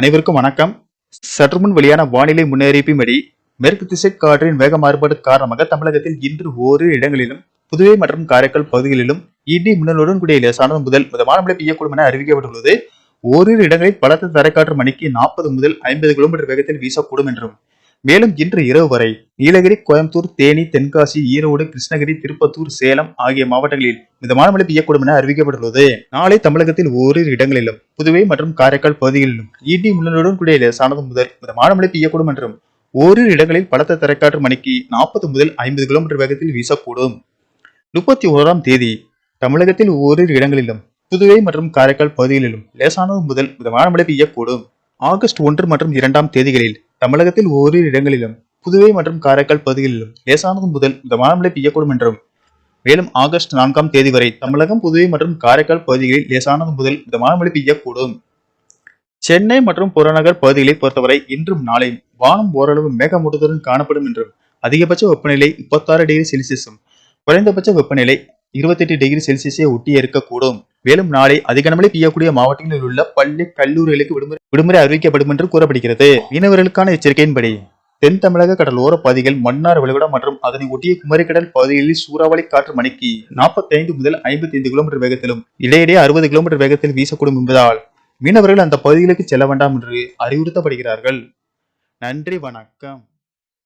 அனைவருக்கும் வணக்கம். சற்றுமுன் வெளியான வானிலை முன்னறிவிப்பின்படி மேற்கு திசை காற்றின் வேக மாறுபாடு காரணமாக தமிழகத்தில் இன்று ஓரிரு இடங்களிலும் புதுவை மற்றும் காரைக்கால் பகுதிகளிலும் இடி மின்னலுடன் கூடிய லேசானது முதல் மிதமான மழை பெய்யக்கூடும் என அறிவிக்கப்பட்டுள்ளது. ஓரிரு இடங்களில் பலத்த தரைக்காற்று மணிக்கு நாற்பது முதல் ஐம்பது கிலோமீட்டர் வேகத்தில் வீசக்கூடும் என்றும் மேலும் இன்று இரவு வரை நீலகிரி கோயம்புத்தூர் தேனி தென்காசி ஈரோடு கிருஷ்ணகிரி திருப்பத்தூர் சேலம் ஆகிய மாவட்டங்களில் மிதமான மழை பெய்யக்கூடும் என அறிவிக்கப்பட்டுள்ளது. நாளை தமிழகத்தில் ஓரிரு இடங்களிலும் புதுவை மற்றும் காரைக்கால் பகுதிகளிலும் ஈட்டி மின்னலுடன் கூடிய லேசானது முதல் மிதமான மழை பெய்யக்கூடும் என்றும் ஓரிரு இடங்களில் பலத்த தரைக்காற்று மணிக்கு நாற்பது முதல் ஐம்பது கிலோமீட்டர் வேகத்தில் வீசக்கூடும். முப்பத்தி ஓராம் தேதி தமிழகத்தில் ஓரிரு இடங்களிலும் புதுவை மற்றும் காரைக்கால் பகுதிகளிலும் லேசானது முதல் மிதமான மழை பெய்யக்கூடும். ஆகஸ்ட் ஒன்று மற்றும் இரண்டாம் தேதிகளில் தமிழகத்தில் ஓரிரு இடங்களிலும் புதுவை மற்றும் காரைக்கால் பகுதிகளிலும் லேசானது முதல் மிதமான மழை பெய்யக்கூடும் என்றும் மேலும் ஆகஸ்ட் நான்காம் தேதி வரை தமிழகம் புதுவை மற்றும் காரைக்கால் பகுதிகளில் லேசானது முதல் மிதமான மழை பெய்யக்கூடும். சென்னை மற்றும் புறநகர் பகுதிகளை பொறுத்தவரை இன்றும் நாளையும் வானம் ஓரளவு மேகமூட்டத்துடன் காணப்படும் என்றும் அதிகபட்ச வெப்பநிலை முப்பத்தாறு டிகிரி செல்சியஸும் குறைந்தபட்ச வெப்பநிலை இருபத்தெட்டு டிகிரி செல்சியஸை ஒட்டி இருக்கக்கூடும் மேலும் நாளை அதிக மழை பெய்யக்கூடிய மாவட்டங்களில் உள்ள பள்ளி கல்லூரிகளுக்கு விடுமுறை விடுமுறை அறிவிக்கப்படும் என்று கூறப்படுகிறது. மீனவர்களுக்கான எச்சரிக்கையின்படி தென் தமிழக கடலோர பகுதிகள் மன்னார் வளைகுடா மற்றும் அதனை ஒட்டிய குமரிக்கடல் பகுதிகளில் சூறாவளி காற்று மணிக்கு 45 முதல் 55 கிலோமீட்டர் வேகத்திலும் இடையிடையே அறுபது கிலோமீட்டர் வேகத்தில் வீசக்கூடும் என்பதால் மீனவர்கள் அந்த பகுதிகளுக்கு செல்ல வேண்டாம் என்று அறிவுறுத்தப்படுகிறார்கள். நன்றி வணக்கம்.